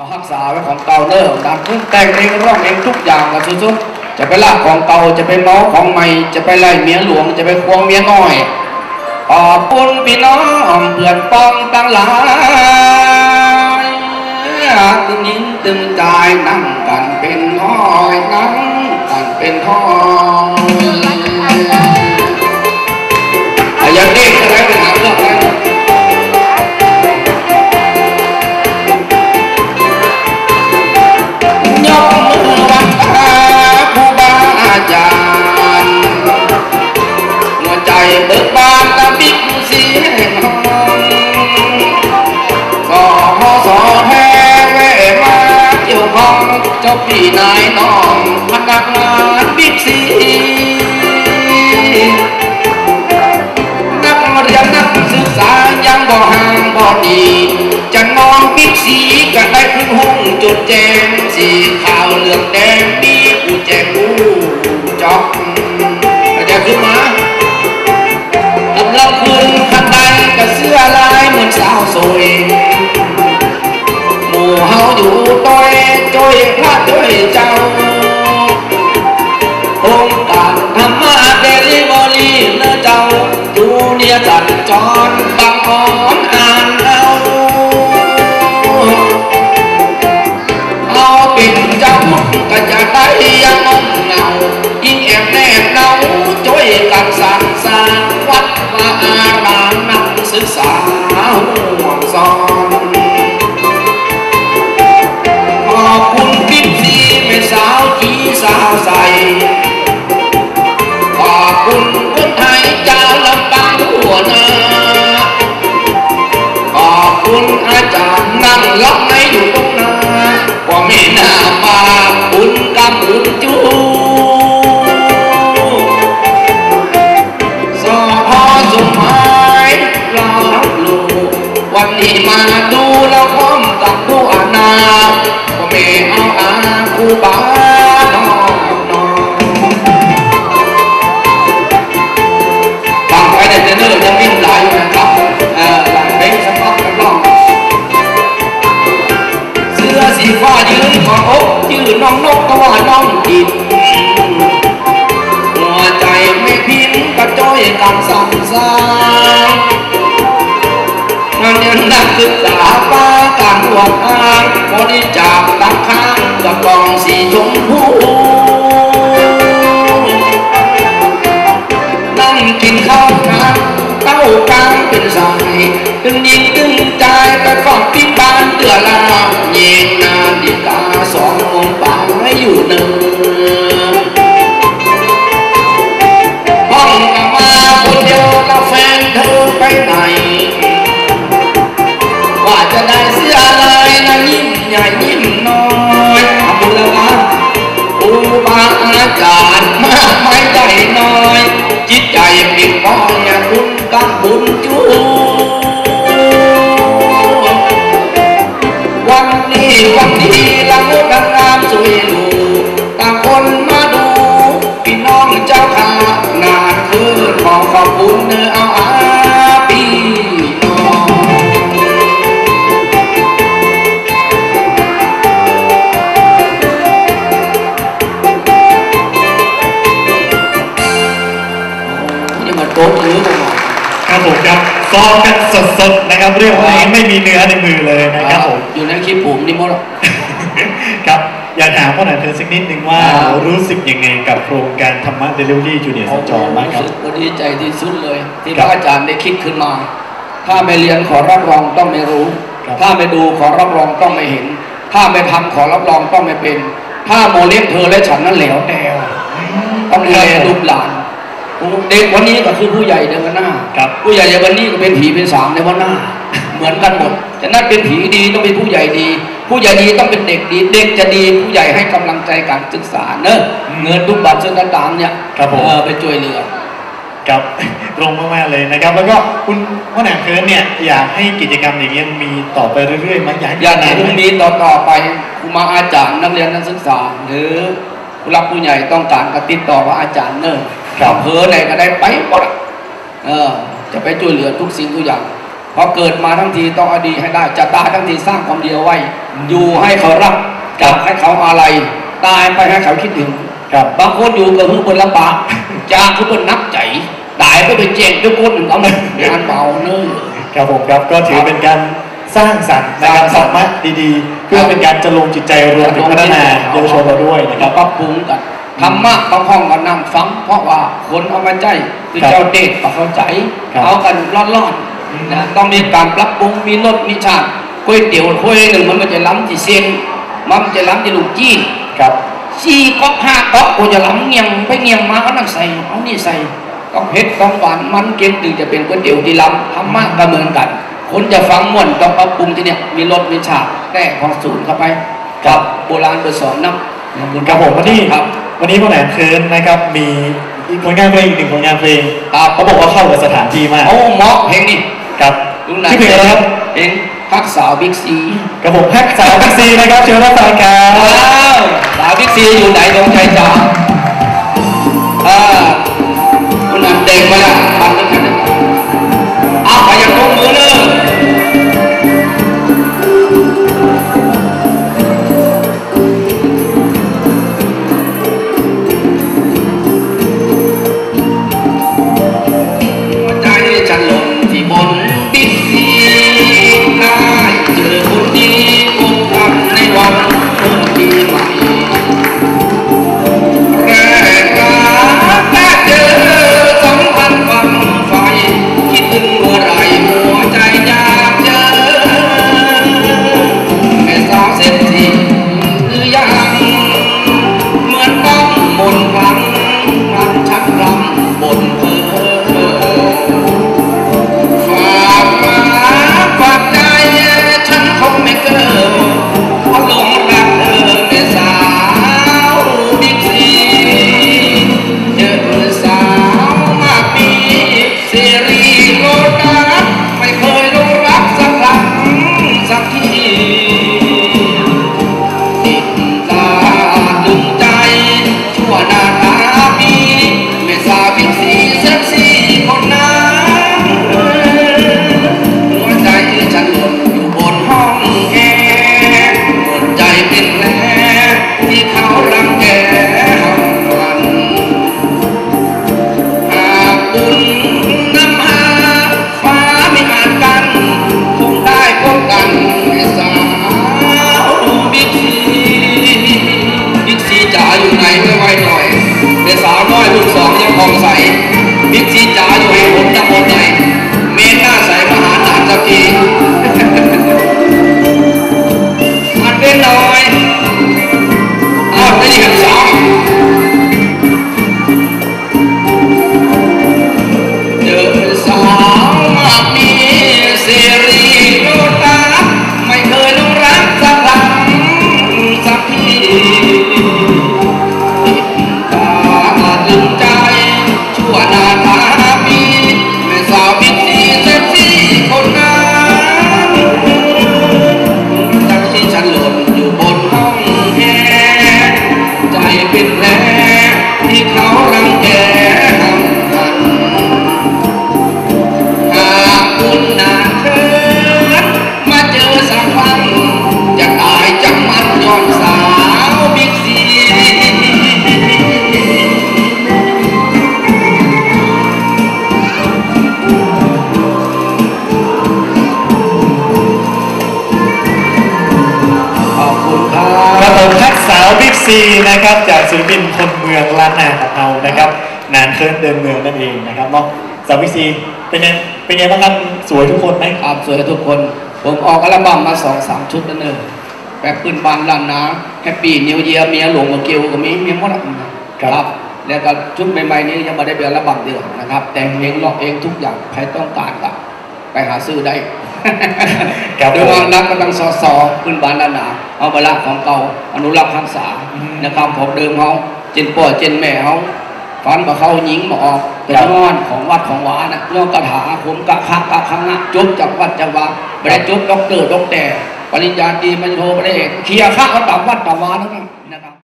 เอารักษาไว้ของเก่าเนอะดันทุกแต่งเองร้องเองทุกอย่างละสุดๆจะไปลากของเก่าจะไปเมาของใหม่จะไปไล่เมียหลวงจะไปควงเมียน้อยขอบคุณพี่น้องเพื่อนป้องตั้งหลายตึงยินตึงใจนั่งกันเป็นห้อยนั่งกันเป็นห้อย หัวใจเบิกบานตะบิ๊กสีแห่งห้องก็พอสอแท้แวะมาเกี่ยวข้องเจ้าพี่นายน้องพนักงานบิ๊กซีนักเรียนนักศึกษายังบ่ห่างบ่ดีจะนอนปิกสีก็ได้ขึ้นห้องจุดแจง ยพระจ้อยเจ้าองค์การธรรมะเดลิเวอรี่เนื้อเจ้าดูเนียจัดจรบางอ่อนอ่านเอาเอาเป็นเจ้ามุกก็จะได้ยังมองเงายิ่งแอบแนบเนาช่วยกันสร้างสร้างวัดวาอารามนักศึกษา สุดท้ายรอรับลูกวันนี้มาดูเราพร้อมกับผู้อานาว่าไม่เอาอาคูบาางบริจากตักข้างกับกองสีชมพูนั่งกินข้าวกันเต้ากลางเป็นสายตึงยิงตึงใจไปฟังพี่บานเตือลาเย็นนานดีกา จิตใจปิดป้อ สดๆนะครับเรื่องนี้ไม่มีเนื้อในมือเลยนะครับผมอยู่ในคลิปผมนี่มดครับอยากถามพ่อหน่อยเธอสักนิดนึงว่าครับรู้สึกยังไงกับโครงการธรรมะเดลิเวอรี่จูเนียร์สัญจรบ้างครับสึกว่าดีใจที่สุดเลย ที่คพรับระอาจารย์ได้คิดขึ้นมา ถ้าไม่เรียนขอรับรองต้องไม่รู้ครับถ้าไม่ดูขอรับรองต้องไม่เห็น ถ้าไม่ทำขอรับรองต้องไม่เป็น ถ้าโมเลี้ยงเธอและฉันนั้นเหลวแนวต้องดูแลลูกหลาน เด็กวันนี้ก็คือผู้ใหญ่ในวันหน้าครับผู้ใหญ่ในวันนี้ก็เป็นผีเป็นสางในวันหน้า เหมือนกันหมดฉะนั้นเป็นผีดีต้องเป็นผู้ใหญ่ดี ผู้ใหญ่ดีต้องเป็นเด็กดี เด็กจะดีผู้ใหญ่ให้กำลังใจการศึกษาเนอะเงินทุกบาทเส้นต่างๆเนี่ยครับผมเออไปช่วยเหลือครับตรงมากๆเลยนะครับ แล้วก็คุณพ่อหนังเคิร์นเนี่ยอยากให้กิจกรรมอย่างเงี้ยมีต่อไปเรื่อยๆไหมอยากให้อย่างไหนนพรุ่งนี้ต่อต่อไปครูมาอาจารย์นักเรียนนักศึกษา หรือผู้รับผู้ใหญ่ต้องการก็ติดต่อว่าอาจารย์เนอะ ครับเพอไหนก็ได้ไปหมดอะเออ จะไปช่วยเหลือทุกสิ่งทุกอย่างพอเกิดมาทั้งทีต้องเอาดีให้ได้จะตายทั้งทีสร้างความดีเอาไว้ อยู่ให้เขารักจากให้เขาอะไร ตายไปให้เขาคิดถึงครับบางคนอยู่กับผู้คนลำบากจากผู้คนนักใจตายไปเป็นเจงทุกคนเอาเลยงานเบาเนื้อครับผมครับก็ถือเป็นการสร้างสรรค์นะครับสสร้างรรมะดีๆ เพื่อเป็นการจะลงจิตใจรวมถึงพัฒนาเยาวชนเราด้วยนะคแล้รัวบปรับปรุงกัน ธรรมะบางห้องก็นั่งฟัง เพราะว่าคนเอามาใจคือครับเจ้าเด็กก็เข้าใจครับเอากันร้อนอืมๆนะต้องมีการปรับปรุงมีรสมีชาติก๋วยเตี๋ยวถ้วยหนึ่งมันมันจะล้ำที่เส้นมันจะล้ำที่ลูกจีนครับสี่ก๊อกห้าก๊อกกูจะล้ำเงียงไปเงียงมาก็นั่งใส่เอานี่ใส่ต้องเผ็ดต้องหวานมันเค็มถึงจะเป็นก๋วยเตี๋ยวที่ล้ำธรรมะก็เหมือนกัน คนจะฟังม่วนต้องปรับปรุงที่เนี่ยมีรสมีชาติแก้ของสูตรเข้าไปกับโบราณไปสอนน้ำครับผมวันนี้ครับ วันนี้พ่อแหลมเคิร์นนะครับมีอีกผลงานเพลงอีกหนึ่งผลงานเพลงครับ เขาบอกว่าเข้ากับสถานที่มากโอ้เหมาะเพลงนี้ครับดูหนังชื่อเพลงอะไรครับเพลงพักสาวบิ๊กซีกับผมแพ็กสาวพิกซีนะครับเชิญรับฟังครับว้าวสาวบิ๊กซีอยู่ไหนดวงใจจ๋าอ่า นะครับจากศิลปินคนเมืองล้านนาของเรานะครับ นานเคิร์นเดินเมืองนั่นเองนะครับเนาะสาวบิ๊กซีเป็นไงเป็นไงบ้างครับสวยทุกคนไหมครับสวยทุกคน ผมออกอัลบั้มมาสองสามชุดนั่นเองแบบปืนบานลานนาแฮปปี้นิวเยียเมียหลวงกับเกียวก็มีเมียหมดอะครับแล้วก็ชุดใหม่ๆนี้ยังไม่ได้เป็นอัลบั้มเดียวนะครับ แต่งเองร้องเองทุกอย่างใครต้องการก็ไปหาซื้อได้ ครับโดยว่านักกำลังสอสอปืนบานลานนาเอาเวลาของเก่าอนุรักษ์รักษาอืมนะครับของเดิมเขาเจนป่อเจนแม่เขาฟันมาเขาหญิงมาออกแต่ครับนอนของวัดของวานะย่อกระถาผมกะคะกะคังะจบจากวัดจากวาไม่ได้จบด็อกเตอร์ด็อกแต่ปริญญาตรีมันโทรไม่ได้เอกเคลียร์ข้าเขาตามวัดตามวาแล้วนะนะครับ